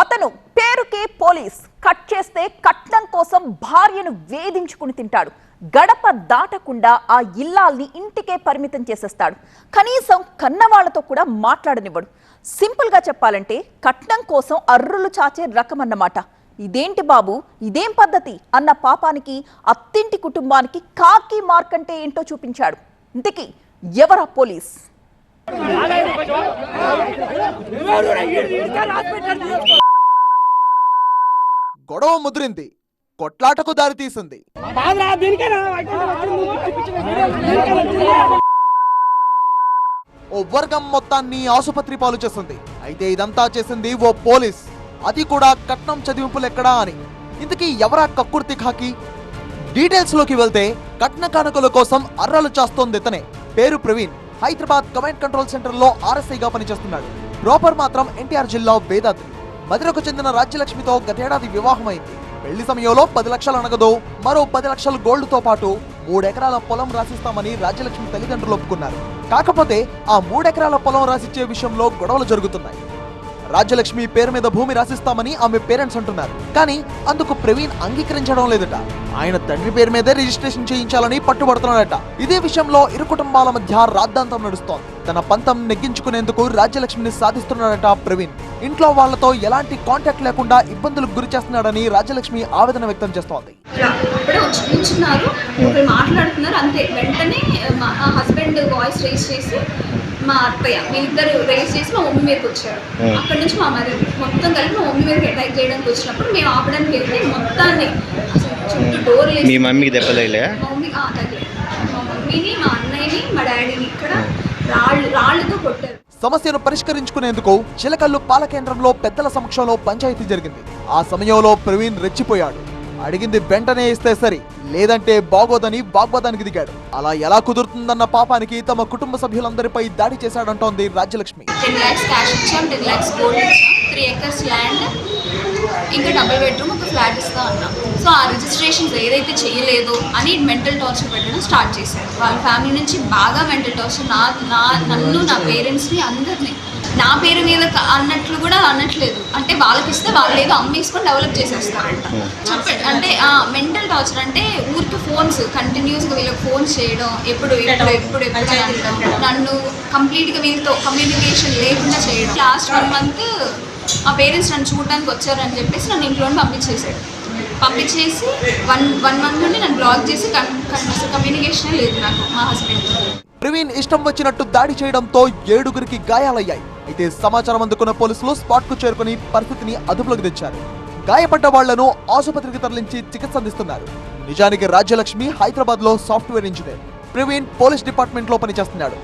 అతను పేరుకే police. Cut చేస్తే కట్నం కోసం భార్యను వేధించుకుని తింటాడు. గడప దాటకుండా ఆ ఇల్లాల్ని ఇంటికే పరిమితం చేసేస్తాడు. కనీసం కన్నవాళ్ళతో కూడా మాట్లాడనివ్వడు. సింపుల్గా చెప్పాలంటే కట్నం కోసం అర్రులు చాచే రకం అన్నమాట ఇదేంటి బాబు? ఇదేం పద్ధతి? అన్న పాపానికి అత్తింటి కుటుంబానికి కాకి మార్క్ అంటే ఏంటో చూపించాడు. ఇంతకీ ఎవరా పోలీస్? గొడవ ముదిరింది. కొట్లాటకు దారితీసింది ఓ వర్గం మొత్తాన్ని ఆసుపత్రి పాలు చేసింది. అయితే ఇదంతా చేసింది ఓ పోలీస్. అది కూడా కట్నం చదివింపులు ఎక్కడా అని. ఇంతకీ ఎవరా కక్కుర్తి ఖాకి డీటెయిల్స్లోకి వెళ్తే కట్న కానుకల కోసం అర్రలు చేస్తోంది ఇతనే. పేరు ప్రవీణ్. హైదరాబాద్ కమాండ్ కంట్రోల్ సెంటర్లో ఆర్ఎస్ఐగా పనిచేస్తున్నాడు. ప్రాపర్ మాత్రం ఎన్టీఆర్ జిల్లా వేదాద్రి. మధురకు చెందిన రాజ్యలక్ష్మితో గతేడాది వివాహమైంది. పెళ్ళి సమయంలో పది లక్షల నగదు మరో పది లక్షల గోల్డ్తో పాటు మూడెకరాల పొలం రాసిస్తామని రాజ్యలక్ష్మి తల్లిదండ్రులు ఒప్పుకున్నారు. కాకపోతే ఆ మూడెకరాల పొలం రాసిచ్చే విషయంలో గొడవలు జరుగుతున్నాయి. రాజ్యలక్ష్మి పేరు మీద భూమి రాసిస్తామని ఆమె పేరెంట్స్ అంటున్నారు. కానీ అందుకు ప్రవీణ్ అంగీకరించడం లేదట. ఆయన తండ్రి పేరు మీదే రిజిస్ట్రేషన్ చేయించాలని పట్టుబడుతున్నాడట. ఇదే విషయంలో ఇరు కుటుంబాల మధ్య రాద్ధాంతం నడుస్తోంది. తన పంతం నెగ్గించుకునేందుకు రాజ్యలక్ష్మిని సాధిస్తున్నాడట ప్రవీణ్. ఇంట్లో వాళ్ళతో ఎలాంటి కాంటాక్ట్ లేకుండా ఇబ్బందులకు గురి చేస్తున్నాడని రాజ్యలక్ష్మి ఆవేదన వ్యక్తం చేస్తోంది. మాట్లాడుతున్నారు. అంతే. వెంటనే మా హస్బెండ్ వాయిస్ రేస్ చేసి మా అత్తయ్య వీళ్ళిద్దరు రేస్ చేసి మా మమ్మీ మీదకి వచ్చారు. అక్కడ నుంచి మా మదర్ మొత్తం కలిపి మా మమ్మీ మీదకి అటాక్ చేయడానికి వచ్చినప్పుడు మేము ఆపడానికి వెళ్తే మొత్తాన్ని అసలు చుట్టూ డోర్ మీ మమ్మీకి దెబ్బలేలే మా మమ్మీ మా మమ్మీని మా అన్నయ్యని మా డాడీని సమస్యను పరిష్కరించుకునేందుకు చిలకల్లు పాల కేంద్రంలో పెద్దల సమక్షంలో పంచాయతీ జరిగింది. ఆ సమయంలో ప్రవీణ్ రెచ్చిపోయాడు. అడిగింది వెంటనే ఇస్తే సరి లేదంటే బాగోదని వాగ్వాదానికి దిగాడు. అలా ఎలా కుదురుతుందన్న పాపానికి తమ కుటుంబ సభ్యులందరిపై దాడి చేశాడంటోంది రాజ్యలక్ష్మి. త్రీ ఎకర్స్ ల్యాండ్ ఇంకా డబుల్ బెడ్రూమ్ ఒక ఫ్లాట్ ఇస్తా అన్నాం. సో ఆ రిజిస్ట్రేషన్స్ ఏదైతే చేయలేదో అని మెంటల్ టార్చర్ పెట్టడం స్టార్ట్ చేశారు. వాళ్ళ ఫ్యామిలీ నుంచి బాగా మెంటల్ టార్చర్ నా నా నన్ను నా పేరెంట్స్ని అందరినీ. నా పేరు మీద అన్నట్లు కూడా అనట్లేదు. అంటే వాళ్ళకి ఇస్తే వాళ్ళు ఏదో అమ్మేసుకొని డెవలప్ చేసేస్తారంట చెప్పండి. అంటే మెంటల్ టార్చర్ అంటే ఊరికి ఫోన్స్ కంటిన్యూస్గా వీళ్ళకి ఫోన్స్ చేయడం ఎప్పుడు ఎప్పుడు ఎప్పుడు ఎప్పుడు నన్ను కంప్లీట్గా వీళ్ళతో కమ్యూనికేషన్ లేకుండా చేయడం. లాస్ట్ వన్ మంత్ మా పేరెంట్స్ నన్ను చూడడానికి వచ్చారని చెప్పేసి నన్ను ఇంట్లో పంపించేశాడు పంపించేసి వన్ వన్ మంత్ నుండి నన్ను బ్లాక్ చేసి కమ్యూనికేషన్ లేదు నాకు మా హస్బెండ్ ప్రవీణ్ ఇష్టం వచ్చినట్టు దాడి చేయడంతో ఏడుగురికి గాయాలయ్యాయి. అయితే సమాచారం అందుకున్న పోలీసులు స్పాట్కు చేరుకుని పరిస్థితిని అదుపులోకి తెచ్చారు. గాయపడ్డ వాళ్ళను ఆసుపత్రికి తరలించి చికిత్స అందిస్తున్నారు. నిజానికి రాజ్యలక్ష్మి హైదరాబాద్లో సాఫ్ట్వేర్ ఇంజనీర్. ప్రవీణ్ పోలీస్ డిపార్ట్మెంట్లో పనిచేస్తున్నాడు.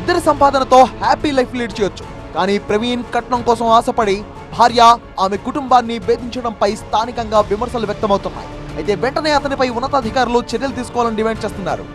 ఇద్దరి సంపాదనతో హ్యాపీ లైఫ్ లీడ్ చేయొచ్చు. కానీ ప్రవీణ్ కట్నం కోసం ఆశపడి భార్య ఆమె కుటుంబాన్ని వేధించడంపై స్థానికంగా విమర్శలు వ్యక్తమవుతున్నాయి. అయితే వెంటనే అతనిపై ఉన్నతాధికారులు చర్యలు తీసుకోవాలని డిమాండ్ చేస్తున్నారు.